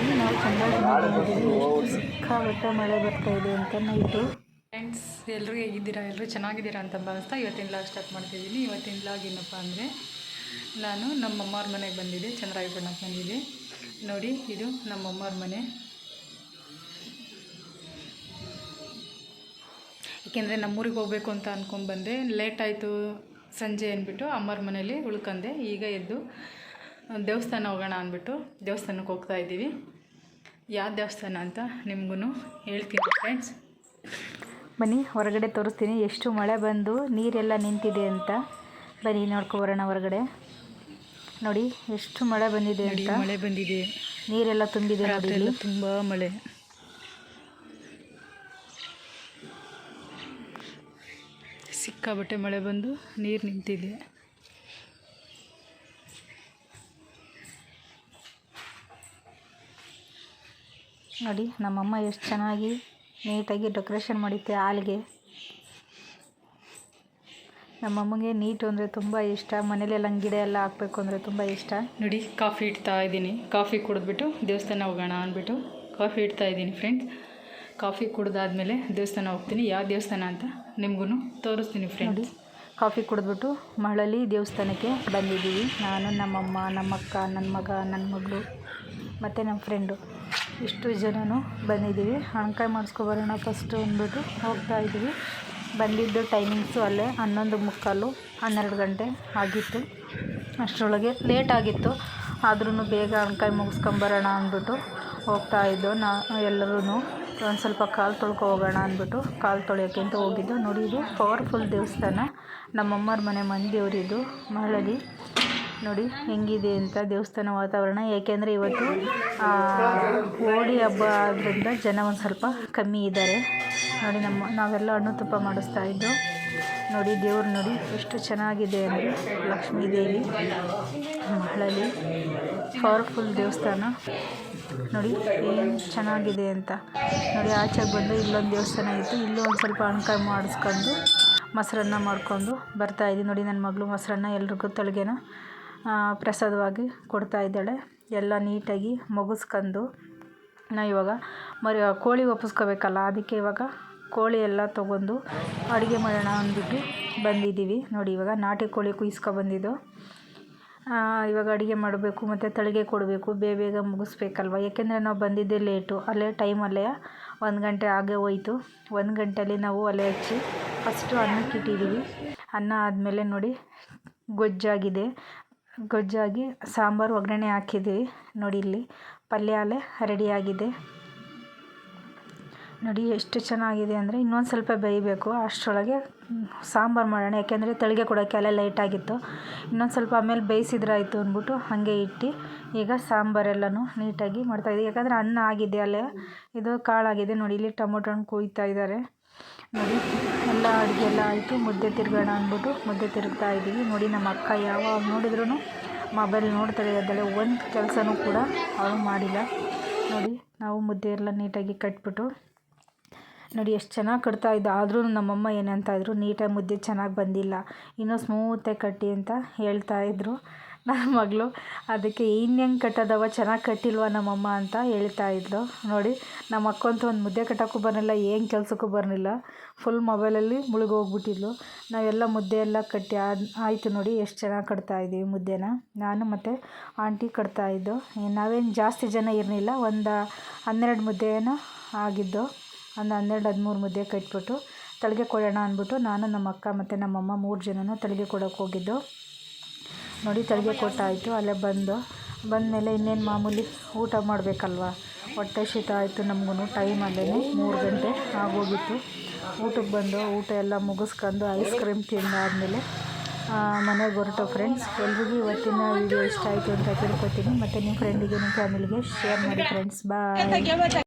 ನೋಡಿ ನಾವು ಚೆನ್ನಾಗಿ ಸಿಕ್ಕಾಪಟ್ಟೆ ಮಳೆ ಬರ್ತಾ ಇದೆ ಅಂತ ನೈಟು. ಫ್ರೆಂಡ್ಸ್ ಎಲ್ಲರೂ ಹೇಗಿದ್ದೀರಾ? ಎಲ್ಲರೂ ಚೆನ್ನಾಗಿದ್ದೀರಾ ಅಂತ ಭಾವಿಸ್ತಾ ಇವತ್ತಿನ ಲಾಗ್ ಸ್ಟಾರ್ಟ್ ಮಾಡ್ತಿದ್ದೀನಿ. ಇವತ್ತಿನ ಲಾಗ್ ಏನಪ್ಪ ಅಂದರೆ, ನಾನು ನಮ್ಮಮ್ಮವ್ರ ಮನೆಗೆ ಬಂದಿದ್ದೆ. ಚಂದ್ರಾಯಪಟ್ಟಣಕ್ಕೆ ಬಂದಿದ್ದೆ. ನೋಡಿ, ಇದು ನಮ್ಮಮ್ಮವ್ರ ಮನೆ. ಏಕೆಂದರೆ ನಮ್ಮೂರಿಗೆ ಹೋಗಬೇಕು ಅಂತ ಅಂದ್ಕೊಂಡು ಬಂದೆ. ಲೇಟ್ ಆಯಿತು ಸಂಜೆ ಅಂದ್ಬಿಟ್ಟು ಅಮ್ಮವ್ರ ಮನೇಲಿ ಉಳ್ಕೊಂಡೆ ಈಗ ಎದ್ದು ದೇವಸ್ಥಾನ ಹೋಗೋಣ ಅಂದ್ಬಿಟ್ಟು ದೇವಸ್ಥಾನಕ್ಕೆ ಹೋಗ್ತಾ ಇದ್ದೀವಿ. ಯಾವ ದೇವಸ್ಥಾನ ಅಂತ ನಿಮಗೂ ಹೇಳ್ತೀನಿ ಫ್ರೆಂಡ್ಸ್ ಬನ್ನಿ ಹೊರಗಡೆ ತೋರಿಸ್ತೀನಿ. ಎಷ್ಟು ಮಳೆ ಬಂದು ನೀರೆಲ್ಲ ನಿಂತಿದೆ ಅಂತ. ಬನ್ನಿ ನೋಡ್ಕೊಬರೋಣ ಹೊರಗಡೆ. ನೋಡಿ ಎಷ್ಟು ಮಳೆ ಬಂದಿದೆ ಅಂತ. ಮಳೆ ಬಂದಿದೆ. ನೀರೆಲ್ಲ ತುಂಬಿದೆ ನೋಡಿ ತುಂಬ ಮಳೆ. ಸಿಕ್ಕಾಬಟ್ಟೆ ಮಳೆ ಬಂದು ನೀರು ನಿಂತಿದೆ. ನೋಡಿ ನಮ್ಮಮ್ಮ ಎಷ್ಟು ಚೆನ್ನಾಗಿ ನೀಟಾಗಿ ಡೆಕೋರೇಷನ್ ಮಾಡಿದ್ದೆ ಹಾಲಿಗೆ. ನಮ್ಮಮ್ಮಗೆ ನೀಟು ಅಂದರೆ ತುಂಬ ಇಷ್ಟ. ಮನೇಲೆಲ್ಲ ಗಿಡ ಎಲ್ಲ ಹಾಕ್ಬೇಕು ಅಂದರೆ ತುಂಬ ಇಷ್ಟ. ನೋಡಿ ಕಾಫಿ ಇಡ್ತಾ ಇದ್ದೀನಿ. ಕಾಫಿ ಕುಡಿದ್ಬಿಟ್ಟು ದೇವಸ್ಥಾನ ಹೋಗೋಣ ಅಂದ್ಬಿಟ್ಟು ಕಾಫಿ ಇಡ್ತಾ ಇದ್ದೀನಿ ಫ್ರೆಂಡ್ಸ್ ಕಾಫಿ ಕುಡ್ದಾದ್ಮೇಲೆ ದೇವಸ್ಥಾನ ಹೋಗ್ತೀನಿ. ಯಾವ ದೇವಸ್ಥಾನ ಅಂತ ನಿಮ್ಗೂ ತೋರಿಸ್ತೀನಿ ಫ್ರೆಂಡ್ಸ್ ಕಾಫಿ ಕುಡಿದ್ಬಿಟ್ಟು ಮಳಲಿ ದೇವಸ್ಥಾನಕ್ಕೆ ಬಂದಿದ್ದೀವಿ. ನಾನು ನಮ್ಮಮ್ಮ ನಮ್ಮಕ್ಕ ನನ್ನ ಮಗ ನನ್ನ ಮಗಳು ಮತ್ತು ನಮ್ಮ ಫ್ರೆಂಡು ಇಷ್ಟು ಜನನು ಬಂದಿದ್ದೀವಿ. ಹಣಕಾಯಿ ಮಾಡಿಸ್ಕೊಬರೋಣ ಫಸ್ಟು ಅಂದ್ಬಿಟ್ಟು ಹೋಗ್ತಾ ಇದ್ದೀವಿ. ಬಂದಿದ್ದು ಟೈಮಿಂಗ್ಸು ಅಲ್ಲೇ ಹನ್ನೊಂದು ಮುಕ್ಕಾಲು, ಹನ್ನೆರಡು ಗಂಟೆ ಆಗಿತ್ತು. ಅಷ್ಟರೊಳಗೆ ಲೇಟ್ ಆಗಿತ್ತು. ಆದ್ರೂ ಬೇಗ ಹಣಕಾಯಿ ಮುಗಿಸ್ಕೊಂಬರೋಣ ಅಂದ್ಬಿಟ್ಟು ಹೋಗ್ತಾ ಇದ್ದೋ, ನಾ ಎಲ್ಲರೂ ಒಂದು ಸ್ವಲ್ಪ ಕಾಲು ತೊಳ್ಕೊ ಹೋಗೋಣ ಅಂದ್ಬಿಟ್ಟು ಕಾಲು ತೊಳೆಯೋಕ್ಕೆ ಅಂತ ಹೋಗಿದ್ದು. ನೋಡಿ ಪವರ್ಫುಲ್ ದೇವಸ್ಥಾನ. ನಮ್ಮಮ್ಮರ ಮನೆ ಮಂದಿಯವರಿದ್ದು ಮಳಲಿ ನೋಡಿ ಹೆಂಗಿದೆ ಅಂತ ದೇವಸ್ಥಾನ ವಾತಾವರಣ. ಏಕೆಂದರೆ ಇವತ್ತು ಹೋಳಿ ಹಬ್ಬ ಆದ್ದರಿಂದ ಜನ ಒಂದು ಸ್ವಲ್ಪ ಕಮ್ಮಿ ಇದ್ದಾರೆ. ನೋಡಿ ನಮ್ಮ, ನಾವೆಲ್ಲ ಹಣ್ಣು ತುಪ್ಪ ಮಾಡಿಸ್ತಾ ಇದ್ದು, ನೋಡಿ ದೇವ್ರು ನೋಡಿ ಎಷ್ಟು ಚೆನ್ನಾಗಿದೆ ಅಂದರೆ ಲಕ್ಷ್ಮೀ ದೇವಿ ಮಹಳಲ್ಲಿ. ಪವರ್ಫುಲ್ ದೇವಸ್ಥಾನ. ನೋಡಿ ಏನು ಚೆನ್ನಾಗಿದೆ ಅಂತ. ನೋಡಿ ಆಚೆಗೆ ಬಂದು ಇಲ್ಲೊಂದು ದೇವಸ್ಥಾನ ಇತ್ತು. ಇಲ್ಲೂ ಒಂದು ಸ್ವಲ್ಪ ಹಣ್ಕಾಯಿ ಮಾಡಿಸ್ಕೊಂಡು, ಮೊಸರನ್ನ ಬರ್ತಾ ಬರ್ತಾಯಿದ್ದೀನಿ ನೋಡಿ ನನ್ನ ಮಗಳು ಮೊಸರನ್ನ ಎಲ್ರಿಗೂ ತಲೆಗೇನ ಪ್ರಸಾದವಾಗಿ ಕೊಡ್ತಾ ಇದ್ದಾಳೆ. ಎಲ್ಲ ನೀಟಾಗಿ ಮುಗಿಸ್ಕೊಂಡು ನಾ ಇವಾಗ ಮರಿ ಕೋಳಿ ಒಪ್ಪಿಸ್ಕೋಬೇಕಲ್ಲ, ಅದಕ್ಕೆ ಇವಾಗ ಕೋಳಿ ಎಲ್ಲ ತೊಗೊಂಡು ಅಡುಗೆ ಮಾಡೋಣ ಅಂದ್ಬಿಟ್ಟು ಬಂದಿದ್ದೀವಿ. ನೋಡಿ, ಇವಾಗ ನಾಟಿ ಕೋಳಿ ಕುಯ್ಸ್ಕೊಬಂದಿದ್ದು ಇವಾಗ ಅಡುಗೆ ಮಾಡಬೇಕು, ಮತ್ತು ತಳಿಗೆ ಕೊಡಬೇಕು, ಬೇಗ ಬೇಗ ಮುಗಿಸ್ಬೇಕಲ್ವ? ಯಾಕೆಂದರೆ ನಾವು ಬಂದಿದ್ದೆ ಲೇಟು. ಅಲ್ಲೇ ಟೈಮಲ್ಲೇ ಒಂದು ಗಂಟೆ ಆಗೇ ಹೋಯಿತು. ಒಂದು ಗಂಟೆಯಲ್ಲಿ ನಾವು ಒಲೆ ಹಚ್ಚಿ ಫಸ್ಟು ಅನ್ನಕ್ಕಿಟ್ಟಿದ್ದೀವಿ ಅನ್ನ ಆದಮೇಲೆ ನೋಡಿ, ಗೊಜ್ಜಾಗಿದೆ. ಗೊಜ್ಜಾಗಿ, ಸಾಂಬಾರು ಒಗ್ಗರಣೆ ಹಾಕಿದ್ದೀವಿ ನೋಡಿ ಇಲ್ಲಿ ಪಲ್ಯ ಅಲ್ಲೇ ರೆಡಿಯಾಗಿದೆ. ನೋಡಿ ಎಷ್ಟು ಚೆನ್ನಾಗಿದೆ ಅಂದರೆ ಇನ್ನೊಂದು ಸ್ವಲ್ಪ ಬೇಯಬೇಕು. ಅಷ್ಟರೊಳಗೆ ಸಾಂಬಾರು ಮಾಡೋಣ. ಯಾಕೆಂದರೆ ತಳಿಗೆ ಕೊಡೋಕ್ಕೆ ಅಲ್ಲೇ ಲೈಟಾಗಿತ್ತು ಇನ್ನೊಂದು ಸ್ವಲ್ಪ ಆಮೇಲೆ ಬೇಯಿಸಿದ್ರಾಯ್ತು ಅಂದ್ಬಿಟ್ಟು ಹಾಗೆ ಇಟ್ಟು ಈಗ ಸಾಂಬಾರೆಲ್ಲನೂ ನೀಟಾಗಿ ಮಾಡ್ತಾಯಿದ್ದೆ ಯಾಕಂದರೆ ಅನ್ನ ಆಗಿದೆ ಅಲ್ಲೇ. ಇದು ಕಾಳಾಗಿದೆ. ನೋಡಿ ಇಲ್ಲಿ ಟೊಮೊಟೊ ಹಣ್ಣು ಕುಯ್ತಾ ಇದ್ದಾರೆ ನೋಡಿ. ಎಲ್ಲ ಅಡುಗೆ ಎಲ್ಲ ಆಯಿತು. ಮುದ್ದೆ ತಿರುಗೋಣ ಅಂದ್ಬಿಟ್ಟು ಮುದ್ದೆ ತಿರುಗ್ತಾ ಇದ್ದೀವಿ. ನೋಡಿ ನಮ್ಮ ಅಕ್ಕ ಯಾವಾಗ ನೋಡಿದ್ರೂ ಮೊಬೈಲ್ ನೋಡ್ತಾಳೆ. ಇದ್ದಾಳೆ ಒಂದು ಕೆಲಸನೂ ಕೂಡ ಅವಳು ಮಾಡಿಲ್ಲ. ನೋಡಿ, ನಾವು ಮುದ್ದೆ ಎಲ್ಲ ನೀಟಾಗಿ ಕಟ್ಬಿಟ್ಟು ನೋಡಿ, ಎಷ್ಟು ಚೆನ್ನಾಗಿ ಕಟ್ತಾ ಇದ್ದ. ಆದರೂ ನಮ್ಮಮ್ಮ ಏನಂತ ಇದ್ರು, ನೀಟಾಗಿ ಮುದ್ದೆ ಚೆನ್ನಾಗಿ ಬಂದಿಲ್ಲ. ಇನ್ನೂ ಸ್ಮೂತಾಗಿ ಕಟ್ಟಿ ಅಂತ ಹೇಳ್ತಾ ಇದ್ರು ನನ್ನ ಮಗಳು. ಅದಕ್ಕೆ ಇನ್ನೆಂಗೆ ಕಟ್ಟೋದವ? ಚೆನ್ನಾಗಿ ಕಟ್ಟಿಲ್ವ ನಮ್ಮಮ್ಮ? ಅಂತ ಹೇಳ್ತಾ ಇದ್ಲು. ನೋಡಿ ನಮ್ಮ ಅಕ್ಕಂತೂ ಒಂದು ಮುದ್ದೆ ಕಟ್ಟೋಕ್ಕೂ ಬರಲಿಲ್ಲ, ಏನು ಕೆಲಸಕ್ಕೂ ಬರಲಿಲ್ಲ. ಫುಲ್ ಮೊಬೈಲಲ್ಲಿ ಮುಳುಗೋಗ್ಬಿಟ್ಟಿದ್ಲು. ನಾವೆಲ್ಲ ಮುದ್ದೆ ಎಲ್ಲ ಕಟ್ಟಿ ಆಯಿತು ನೋಡಿ, ಎಷ್ಟು ಚೆನ್ನಾಗಿ ಕಟ್ತಾ ಇದ್ದೀವಿ ಮುದ್ದೆನ. ನಾನು ಮತ್ತು ಆಂಟಿ ಕಟ್ತಾ ಇದ್ದು. ನಾವೇನು ಜಾಸ್ತಿ ಜನ ಇರಲಿಲ್ಲ, ಒಂದು ಹನ್ನೆರಡು ಮುದ್ದೆನೋ ಆಗಿದ್ದು. ಒಂದು ಹನ್ನೆರಡು, ಹದಿಮೂರು ಮುದ್ದೆ ಕಟ್ಬಿಟ್ಟು ತಲೆಗೆ ಕೊಡೋಣ ಅಂದ್ಬಿಟ್ಟು ನಾನು ನಮ್ಮ ಅಕ್ಕ ಮತ್ತು ನಮ್ಮಮ್ಮ ಮೂರು ಜನನೂ ತಲೆಗೆ ಕೊಡೋಕೆ ಹೋಗಿದ್ದು. ನೋಡಿ ತಲೆಗೆ ಕೊಟ್ಟಾಯಿತು ಅಲ್ಲೇ ಬಂದು ಬಂದಮೇಲೆ ಇನ್ನೇನು ಮಾಮೂಲಿ ಊಟ ಮಾಡಬೇಕಲ್ವ? ಹೊಟ್ಟೆ ಶೀತ ಆಯಿತು ನಮಗೂ ಟೈಮ್ ಅಲ್ಲೇ ಮೂರು ಗಂಟೆ ಆಗೋಗಿತ್ತು. ಊಟಕ್ಕೆ ಬಂದು ಊಟ ಎಲ್ಲ ಮುಗಿಸ್ಕೊಂಡು ಐಸ್ ಕ್ರೀಮ್ ತಿಂದಾದಮೇಲೆ ಮನೆಗೆ ಹೊರಟು ಫ್ರೆಂಡ್ಸ್ ಎಲ್ರಿಗೂ ಇವತ್ತಿನ ವಿಡಿಯೋ ಇಷ್ಟ ಆಯಿತು ಅಂತ ತಿಳ್ಕೊತೀನಿ. ಮತ್ತು ನಿಮ್ಮ ಫ್ರೆಂಡಿಗೆ ನಿಮ್ಮ ಫ್ಯಾಮಿಲಿಗೆ ಶೇರ್ ಮಾಡಿ ಫ್ರೆಂಡ್ಸ್ ಬಾಯ್